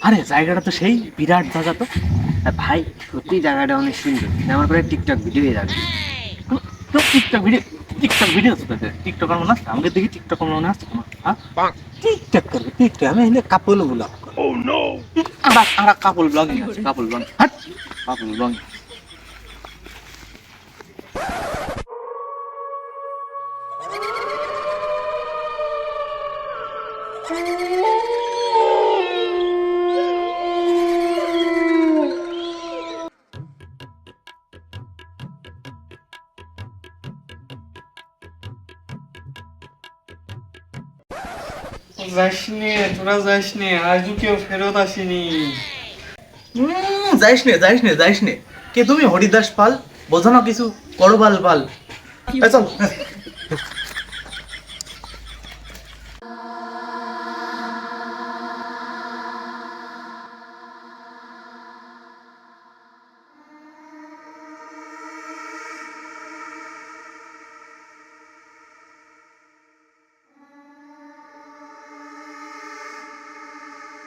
আরে জায়গাটা তো সেই বিরাট জায়গা তো। ভাই সত্যি জায়গাটা অনেক সুন্দর। আমার পরে টিকটক ভিডিও যাবে। TikTok video TikTok video TikTok আমার মনে আছে? আমাকে দেখি টিকটক আমার মনে আছে তোমার হ্যাঁ? টিকটক করবে টিকটক আমি এনে কাপল ব্লগ ও নো আমরা আমরা কাপল ব্লগিং আছে কাপল ব্লগিং হাট! কাপল ব্লগিং যাসনি তোরা যাসনি আজও কেউ ফেরত আসেনি। যাইস নে যাইস নে যাইস নে কে তুমি হরিদাস পাল? বোঝানো না কিছু করবাল পাল চল।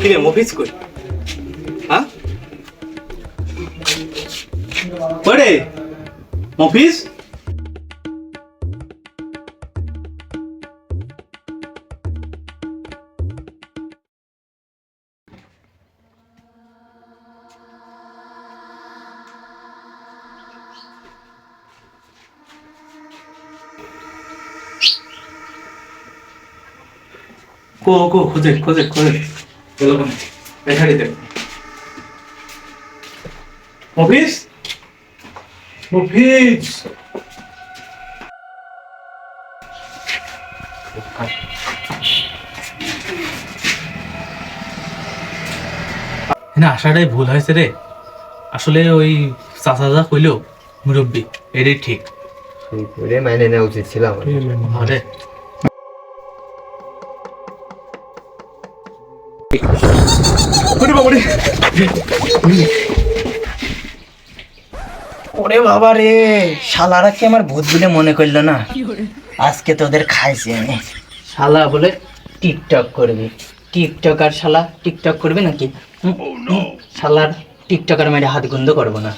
কিরে মফিজ কই? হ্যাঁ? পড়ে মফিজ? কো কো খোঁজে খোঁজে খোঁজে। গেল কোনে বেঠারি দে মফিজ মফিজ না আসাটাই ভুল হয়েছে রে। আসলে ওই চাচা যা কইলো মুরব্বী এটাই ঠিক। রে মাইনে নেওয়া উচিত ছিল আমার। ওরে বাবা রে শালারা কি আমার ভূত বলে মনে করল না? আজকে তোদের খাইছি আমি। শালা বলে টিকটক করবি। টিকটক আর শালা টিকটক করবি নাকি? হুম, শালার টিকটকার মেরে হাত গুন্দ করব না।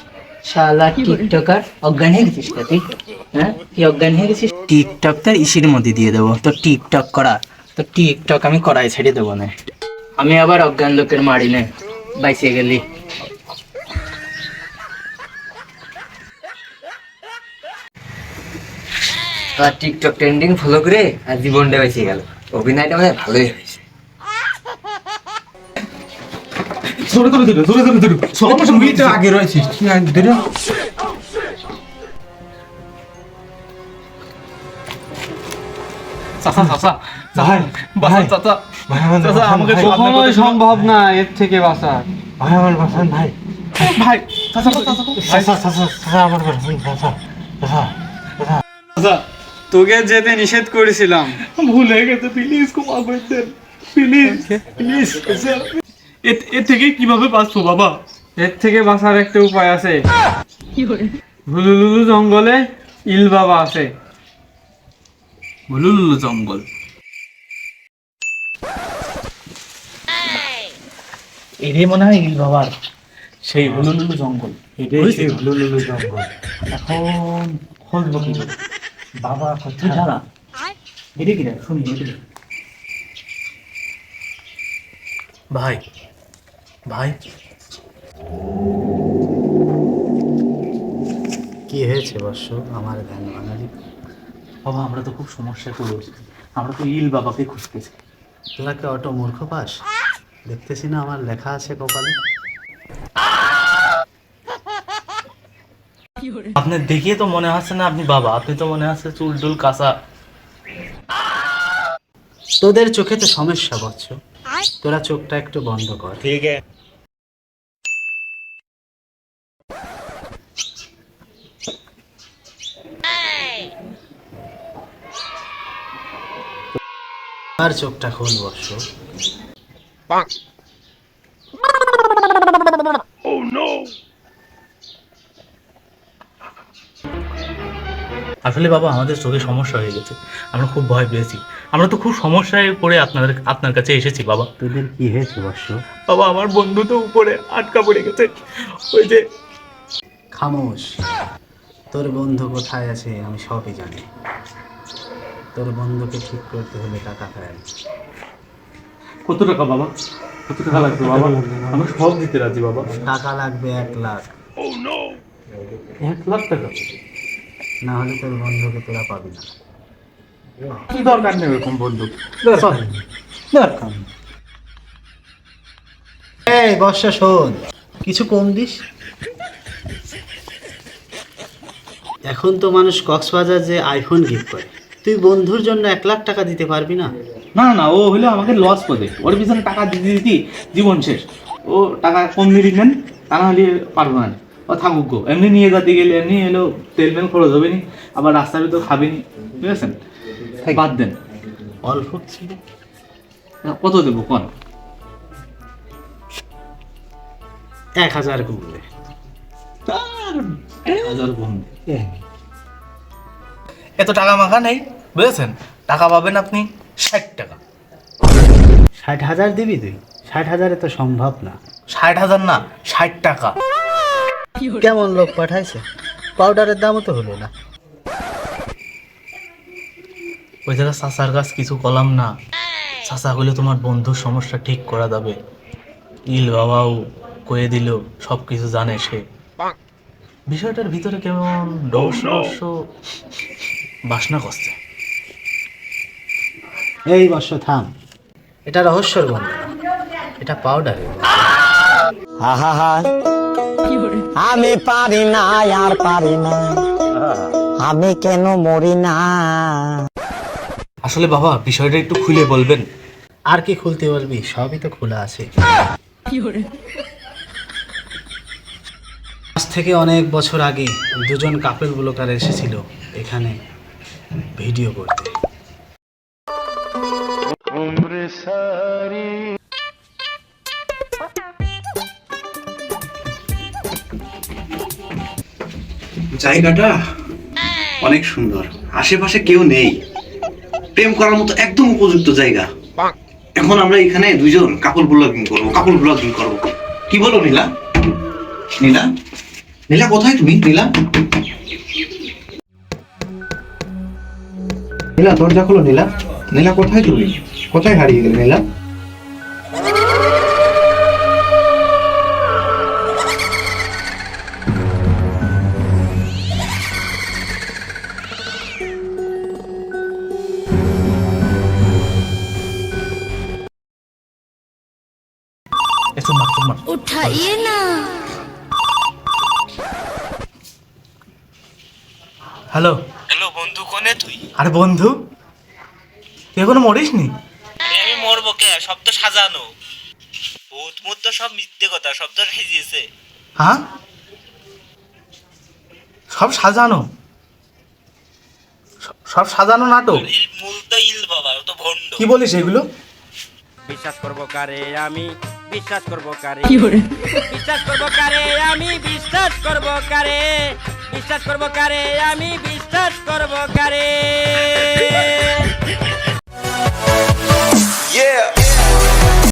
শালা টিকটকার অজ্ঞান হয়ে গেছিস তো তুই? হ্যাঁ? কি অজ্ঞান হয়ে গেছিস? টিকটক তো ইসির মধ্যে দিয়ে দেবো। তো টিকটক করা। তো টিকটক আমি করাই ছেড়ে দেবো না। আমি আবার অজ্ঞান লোকের মারি না বাইসে গেলি। আর টিকটক ট্রেন্ডিং ফলো করে আর জীবনটা বেঁচে গেল। অভিনয়টা মানে ভালোই হয়েছে। জোরে ধরে ধরে জোরে ধরে ধরে সব তুই তো আগে রয়েছিস। ধরে চাচা চাচা। চাচা। কখনোই সম্ভব না এর থেকে বাঁচা ভাই আমার বাসান ভাই তোকে যেতে নিষেধ করেছিলাম। ভুল গেছে প্লিজ ক্ষমা করে দেন। প্লিজ প্লিজ এর থেকে কীভাবে বাঁচবো বাবা? এর থেকে বাঁচার একটা উপায় আছে। হুলুলুলু জঙ্গলে ইল বাবা আছে। হুলুলুলু জঙ্গল। এরে মনে হয় ইল বাবার। সেই হুলুলুলু জঙ্গল। এটাই সেই হুলুলুলু জঙ্গল। এখন খুঁজবো কি বাবা জানা এটা কি শুনি ভাই ভাই। কি হয়েছে বর্ষ? আমার ধ্যান বাঙালি। বাবা আমরা তো খুব সমস্যায় পড়েছি। আমরা তো ইল বাবাকে খুঁজতেছি। তোলাকে অটো মূর্খ পাস? দেখতেছি না আমার লেখা আছে কপালে। আপনার দেখিয়ে তো মনে হচ্ছে না আপনি বাবা আপনি তো মনে হচ্ছে চুল টুল কাঁচা। তোদের চোখে তো সমস্যা বৎস। তোরা চোখটা একটু বন্ধ কর। ঠিক আছে। আর চোখটা খোল বর্ষ আসলে বাবা আমাদের চোখে সমস্যা হয়ে গেছে। আমরা খুব ভয় পেয়েছি। আমরা তো খুব সমস্যায় পড়ে আপনাদের আপনার কাছে এসেছি বাবা। তোদের কি হয়েছে বর্ষ বাবা আমার বন্ধু তো উপরে আটকা পড়ে গেছে। ওই যে খামোশ। তোর বন্ধু কোথায় আছে আমি সবই জানি। তোর বন্ধুকে ঠিক করতে হলে টাকা ফেল কত টাকা বাবা? কত টাকা লাগবে বাবা? আমরা সব দিতে রাজি বাবা। টাকা লাগবে এক লাখ। এক লাখ টাকা? না হলে তোর বন্ধুকে তোরা পাবি না। কি দরকার নেই এরকম বন্ধু। দরকার। এই বর্ষা শোন। কিছু কম দিস। এখন তো মানুষ কক্সবাজার যে আইফোন গিফট করে। তুই বন্ধুর জন্য এক লাখ টাকা দিতে পারবি না? না না ও হলো আমাকে লস করে। ওর পিছনে টাকা দিতে দিতে জীবন শেষ। ও টাকা কম দিয়ে দিবেন তা না হলে পারব না। ও থাকুক গো। এমনি নিয়ে যেতে গেলে এমনি এলো তেল মেল খরচ হবে নি। আবার রাস্তার ভিতর খাবে নি। ঠিক আছে বাদ দেন। অল্প ছিল। কত দেবো? কন? এক হাজার কমবে এক হাজার কম এত টাকা মাখা নেই। বুঝেছেন? টাকা পাবেন আপনি। ষাট টাকা। ষাট হাজার দিবি তুই? ষাট হাজারে তো সম্ভব না। ষাট হাজার না ষাট টাকা। কেমন লোক পাঠাইছে? পাউডারের দামও তো হলো না। ওই জায়গায় চাচার কাছ কিছু কলাম না। চাচা হলে তোমার বন্ধুর সমস্যা ঠিক করা যাবে। ইল বাবাও কয়ে দিল সব কিছু জানে সে। বিষয়টার ভিতরে কেমন ডস বাসনা করছে। এই বর্ষ থাম। এটা রহস্যর গন্ধ। এটা পাউডারের গন্ধ। আমি পারি না আর পারি না। আমি কেন মরি না? আসলে বাবা বিষয়টা একটু খুলে বলবেন। আর কি খুলতে বলবি? সবই তো খোলা আছে। আজ থেকে অনেক বছর আগে দুজন কাপেল ব্লকার এসেছিল এখানে ভিডিও করতে। জায়গাটা অনেক সুন্দর। আশেপাশে কেউ নেই। প্রেম করার মতো একদম উপযুক্ত জায়গা। এখন আমরা এখানে দুইজন কাপড় ব্লগিং করব কাপড় ব্লগিং করব। কি বলো নীলা? নীলা? নীলা কোথায় তুমি? নীলা? নীলা দরজা খোলো নীলা। নীলা কোথায় তুমি? কোথায় হারিয়ে গেলে নীলা? उठाइए ना হ্যালো হ্যালো বন্ধু কোনে তুই আরে বন্ধু তুই এখনো মরিস নি আমি মরবো কে সব তো সাজানো ভূত মুত তো সব মিথ্যে কথা সব তো সাজিয়েছে হ্যাঁ সব সাজানো সব- সব সাজানো নাটক এর মূল তো ইল বাবা ও তো ভণ্ড কি বলিস এগুলো বিশ্বাস করব কারে আমি বিশ্বাস করব কারে? বিশ্বাস করব কারে? আমি বিশ্বাস করব কারে? বিশ্বাস করব কারে? আমি বিশ্বাস করব কারে? Yeah.